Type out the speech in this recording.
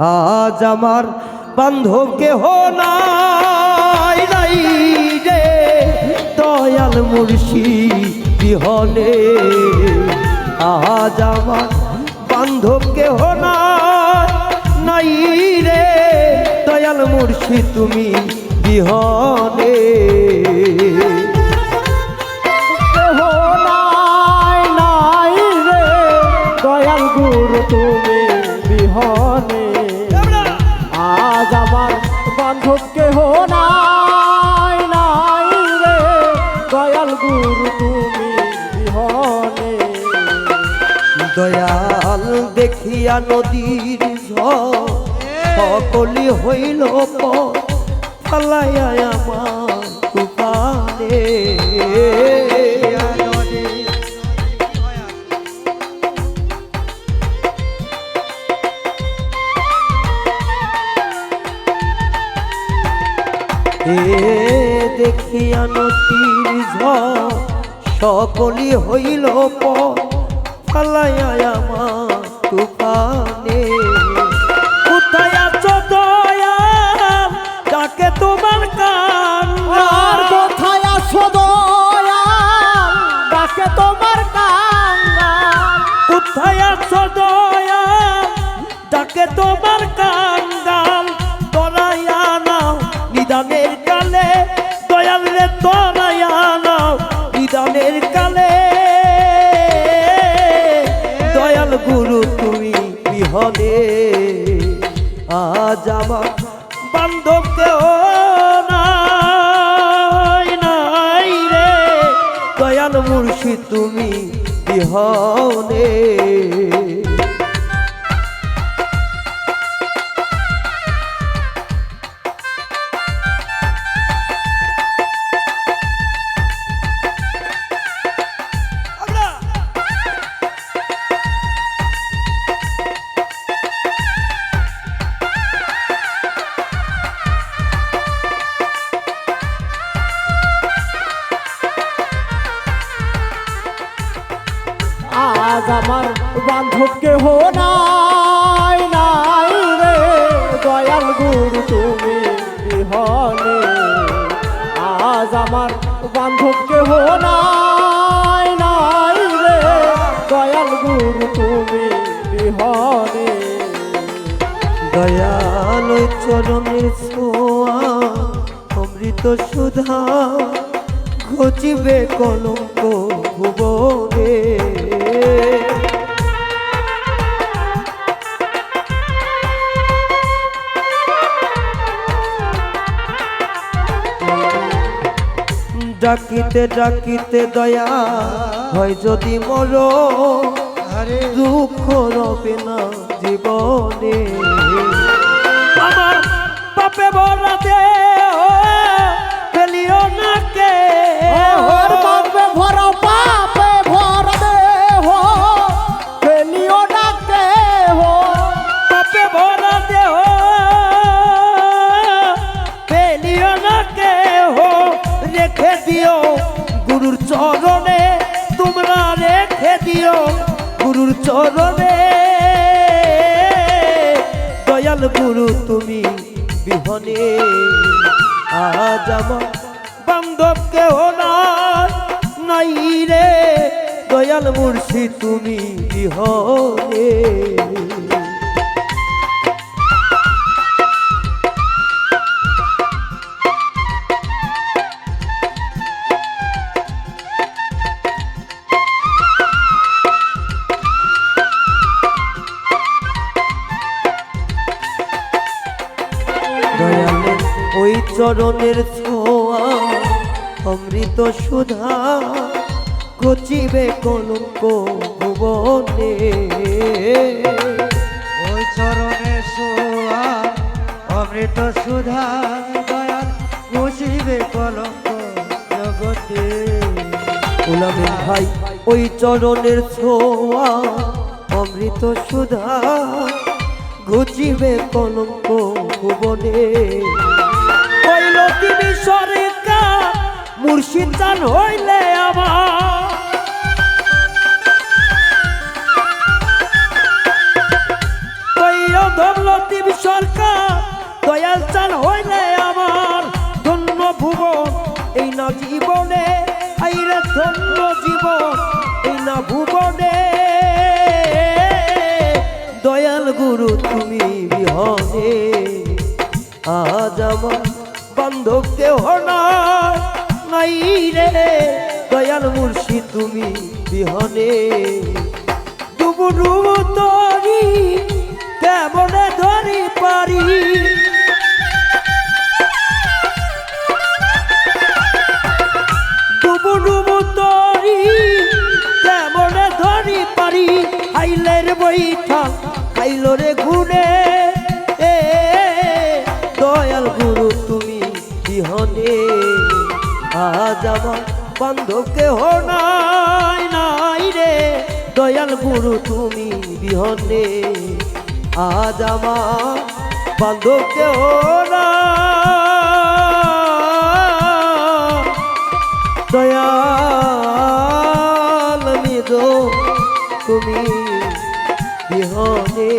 আজ আমার বান্ধব কেহ নাই নাই দয়াল মুর্শি বিহনে আজ আমার বান্ধব কেহ নাই নাই রে। দয়াল মুর্শি তুমি বিহনে কেহ নাই নাই রে। দয়াল গুরু তুমি দেখিয়া নদীর সকলি হইল ফালাইয়া আমার দেখিয়া নদীর ঝড় সকলি হইল ফালাইয়া কালে, দয়াল রে নাও কালে। দয়াল গুরু, তুমি বিহনে আজ আমার বান্ধব কেউ নাই রে। দয়াল মুর্শি তুমি বিহনে আজ আমার বান্ধব কেহ নাই নাই রে। দয়াল গুরু, তুমি বিহনে। আজ আমার বান্ধব কেহ নাই নাই রে। দয়াল গুরু, তুমি বিহনে। দয়াল চরণের ছোঁয়া অমৃত সুধা, ঘচিবে কলঙ্ক ভুবনে। ডাকিতে ডাকিতে দয়া হয় যদি মর দুঃখ রবে না জীবনে। আমার পাপে দে ফেলিও না কে। রেখে দিও গুরুর চরণে, তোমরা রেখে দিও গুরুর চরণে। দয়াল গুরু, তুমি বিহনে, আজ আমার বান্ধব কেহ নাই রে। দয়াল মুর্শি, তুমি বিহনে। চরণের ছোঁয়া অমৃত সুধা কচিবে কলঙ্ক ভুবনে। ওই চরণে সোয়া অমৃত সুধা দয়াল মুসিবে কলঙ্ক জগতে। উলামের ভাই ওই চরণের ছোঁয়া অমৃত সুধা ঘুচিবে কলঙ্ক ভুবনে। হইল তিনি সরকার মুর্শিদ চান হইলে আমার প্রদীপ সরকার দয়াল চান হইলে আমার ধন্য ভুবন, এই না জীবনে। আইরে ধন্য জীবন, এই না ভুবনে। দয়াল গুরু, তুমি বিহনে। আজ আমার বান্ধব কেহ নাই রে। দয়াল মুর্শি, তুমি বিহনে। ডুবু তরি, কেমনে ধরি পারি? বৈঠা খাইলো রে ঘুরে আজ আমার বান্ধব কেহ নাই নাই রে। দয়াল গুরু, তুমি বিহনে। আজ আমার বান্ধব কেহ দয়াল নিদ তুমি বিহনে।